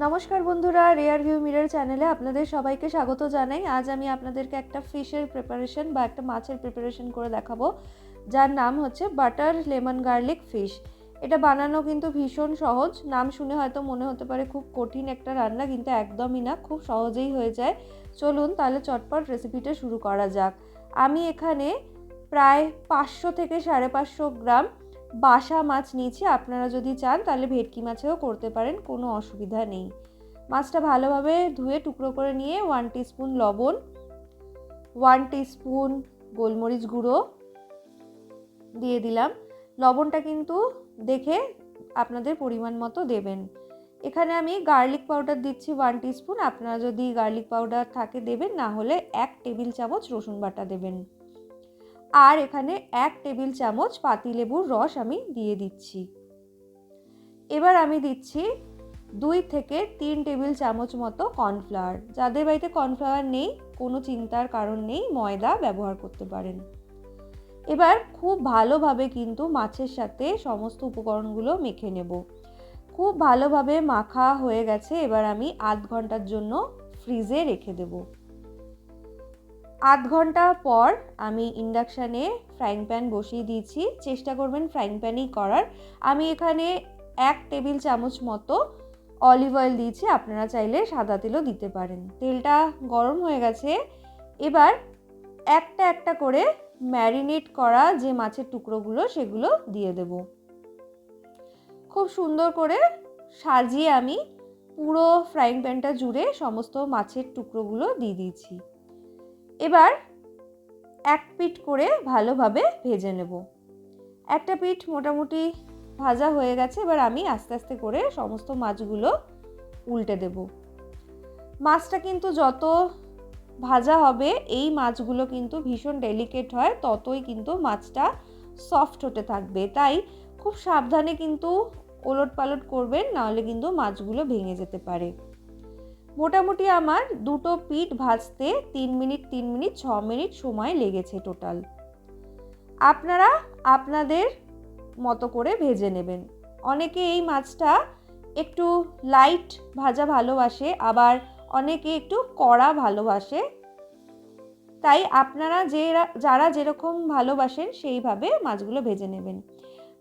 নমস্কার বন্ধুরা rare view mirror চ্যানেলে আপনাদের সবাইকে স্বাগত জানাই। আজ আমি আপনাদেরকে একটা ফিশের প্রিপারেশন বা একটা মাছের প্রিপারেশন করে দেখাবো, যার নাম হচ্ছে বাটার লেমন গার্লিক ফিশ এটা বানানো কিন্তু ভীষণ সহজ। নাম শুনে হয়তো মনে হতে পারে খুব কঠিন একটা রান্না, কিন্তু একদমই না, খুব সহজেই হয়ে যায়। চলুন তাহলে চটপট রেসিপিটা শুরু করা যাক। আমি এখানে প্রায় পাঁচশো থেকে সাড়ে পাঁচশো গ্রাম বাসা মাছ নিয়েছি আপনারা যদি চান, তাহলে ভেটকি মাছেও করতে পারেন, কোনো অসুবিধা নেই। মাছটা ভালোভাবে ধুয়ে টুকরো করে নিয়ে ওয়ান স্পুন লবণ ওয়ান স্পুন গোলমরিচ গুঁড়ো দিয়ে দিলাম। লবণটা কিন্তু দেখে আপনাদের পরিমাণ মতো দেবেন। এখানে আমি গার্লিক পাউডার দিচ্ছি ওয়ান স্পুন আপনারা যদি গার্লিক পাউডার থাকে দেবেন, না হলে এক টেবিল চামচ রসুন বাটা দেবেন। আর এখানে এক টেবিল চামচ পাতিলেবুর রস আমি দিয়ে দিচ্ছি। এবার আমি দিচ্ছি দুই থেকে তিন টেবিল চামচ মতো কর্নফ্লাওয়ার। যাদের বাড়িতে কর্নফ্লাওয়ার নেই, কোনো চিন্তার কারণ নেই, ময়দা ব্যবহার করতে পারেন। এবার খুব ভালোভাবে কিন্তু মাছের সাথে সমস্ত উপকরণগুলো মেখে নেব। খুব ভালোভাবে মাখা হয়ে গেছে, এবার আমি আধ ঘণ্টার জন্য ফ্রিজে রেখে দেবো। আধ ঘণ্টা পর আমি ইন্ডাকশানে ফ্রাইং প্যান বসিয়ে দিয়েছি। চেষ্টা করবেন ফ্রাইং প্যানেই করার। আমি এখানে এক টেবিল চামচ মতো অলিভ অয়েল দিয়েছি। আপনারা চাইলে সাদা তেলও দিতে পারেন। তেলটা গরম হয়ে গেছে। এবার একটা একটা করে ম্যারিনেট করা যে মাছের টুকরোগুলো, সেগুলো দিয়ে দেব। খুব সুন্দর করে সাজিয়ে আমি পুরো ফ্রাইং প্যানটা জুড়ে সমস্ত মাছের টুকরোগুলো দিয়ে দিয়েছি। এবার এক পিঠ করে ভালোভাবে ভেজে নেব। একটা পিঠ মোটামুটি ভাজা হয়ে গেছে, এবার আমি আস্তে আস্তে করে সমস্ত মাছগুলো উল্টে দেব। মাছটা কিন্তু যত ভাজা হবে, এই মাছগুলো কিন্তু ভীষণ ডেলিকেট হয়, ততই কিন্তু মাছটা সফট হতে থাকবে। তাই খুব সাবধানে কিন্তু ওলট পালট করবেন, নাহলে কিন্তু মাছগুলো ভেঙে যেতে পারে। মোটামুটি আমার দুটো পিঠ ভাজতে তিন মিনিট তিন মিনিট, ছ মিনিট সময় লেগেছে টোটাল আপনারা আপনাদের মতো করে ভেজে নেবেন। অনেকে এই মাছটা একটু লাইট ভাজা ভালোবাসে, আবার অনেকে একটু কড়া ভালোবাসে। তাই আপনারা যে যারা যেরকম ভালোবাসেন সেইভাবে মাছগুলো ভেজে নেবেন।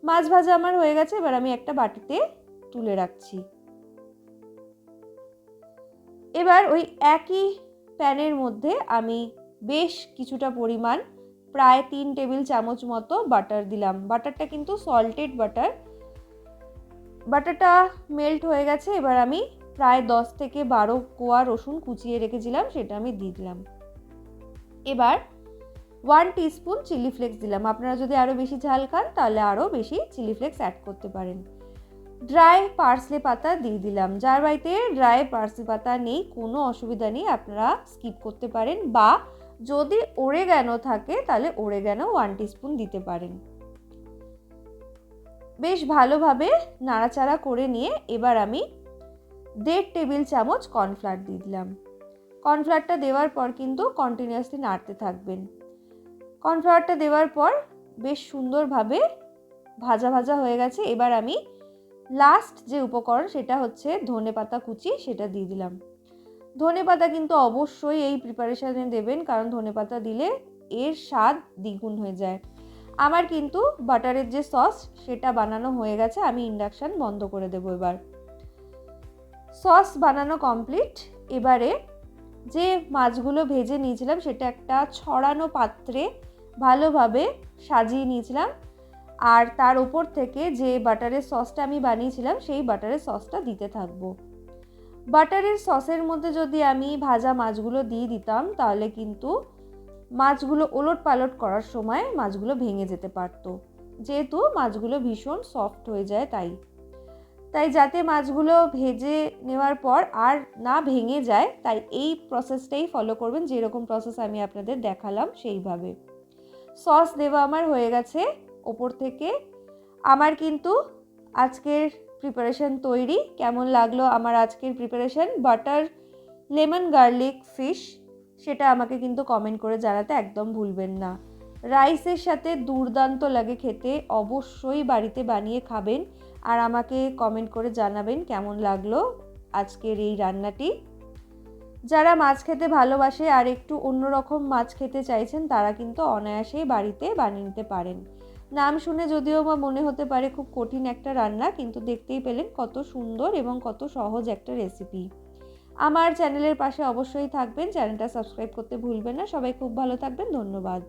মাছ ভাজা আমার হয়ে গেছে, এবার আমি একটা বাটিতে তুলে রাখছি। এবার ওই একই প্যানের মধ্যে আমি বেশ কিছুটা পরিমাণ প্রায় তিন টেবিল চামচ মতো বাটার দিলাম। বাটারটা কিন্তু সল্টেড বাটার। বাটারটা মেল্ট হয়ে গেছে, এবার আমি প্রায় দশ থেকে বারো কোয়া রসুন কুচিয়ে রেখেছিলাম, সেটা আমি দিয়ে দিলাম। এবার ওয়ান টিস্পুন চিলি ফ্লেক্স দিলাম। আপনারা যদি আরও বেশি ঝাল খান, তাহলে আরও বেশি চিলি ফ্লেক্স অ্যাড করতে পারেন। ড্রাই পার্সলে পাতা দিয়ে দিলাম। যার বাড়িতে ড্রাই পার্সলে পাতা নেই, কোনো অসুবিধা নেই, আপনারা স্কিপ করতে পারেন বা যদি ওরেগ্যানো থাকে, তাহলে ওরেগ্যানো ওয়ান টিস্পুন দিতে পারেন। বেশ ভালোভাবে নাড়াচাড়া করে নিয়ে এবার আমি দেড় টেবিল চামচ কর্নফ্লাওয়ার দিয়ে দিলাম। কর্নফ্লাওয়ারটা দেওয়ার পর কিন্তু কন্টিনিউয়াসলি নাড়তে থাকবেন। কর্নফ্লাওয়ারটা দেওয়ার পর বেশ সুন্দরভাবে ভাজা ভাজা হয়ে গেছে। এবার আমি লাস্ট যে উপকরণ, সেটা হচ্ছে ধনে পাতা কুচি, সেটা দিয়ে দিলাম। ধনে পাতা কিন্তু অবশ্যই এই প্রিপারেশানে দেবেন, কারণ ধনে পাতা দিলে এর স্বাদ দ্বিগুণ হয়ে যায়। আমার কিন্তু বাটারের যে সস সেটা বানানো হয়ে গেছে, আমি ইন্ডাকশান বন্ধ করে দেবো এবার। সস বানানো কমপ্লিট এবারে যে মাছগুলো ভেজে নিয়েছিলাম, সেটা একটা ছড়ানো পাত্রে ভালোভাবে সাজিয়ে নিয়েছিলাম। আর তার উপর থেকে যে বাটারের সসটা আমি বানিয়েছিলাম, সেই বাটারের সসটা দিতে থাকব। বাটারের সসের মধ্যে যদি আমি ভাজা মাছগুলো দিয়ে দিতাম, তাহলে কিন্তু মাছগুলো ওলট পালট করার সময় মাছগুলো ভেঙে যেতে পারতো। যেহেতু মাছগুলো ভীষণ সফট হয়ে যায় তাই। তাই যাতে মাছগুলো ভেজে নেওয়ার পর আর না ভেঙে যায়, তাই এই প্রসেসটাই ফলো করবেন। যেরকম প্রসেস আমি আপনাদের দেখালাম সেইভাবে। সস দেওয়া আমার হয়ে গেছে ওপর থেকে। আমার কিন্তু আজকের প্রিপারেশন তৈরি। কেমন লাগল আমার আজকের preparation butter lemon garlic fish সেটা আমাকে কিন্তু কমেন্ট করে জানাতে একদম ভুলবেন না। রাইসের সাথে দুর্দান্ত লাগে খেতে, অবশ্যই বাড়িতে বানিয়ে খাবেন আর আমাকে কমেন্ট করে জানাবেন কেমন লাগল আজকের এই রান্নাটি। যারা মাছ খেতে ভালোবাসে আর একটু অন্যরকম মাছ খেতে চাইছেন, তারা কিন্তু অনায়াসেই বাড়িতে বানিয়ে নিতে পারেন। নাম শুনে যদিও বা মনে হতে পারে খুব কঠিন একটা রান্না, কিন্তু দেখতেই পেলেন কত সুন্দর এবং কত সহজ একটা রেসিপি আমার চ্যানেলের পাশে অবশ্যই থাকবেন চ্যানেলটা সাবস্ক্রাইব করতে ভুলবেন না। সবাই খুব ভালো থাকবেন, ধন্যবাদ।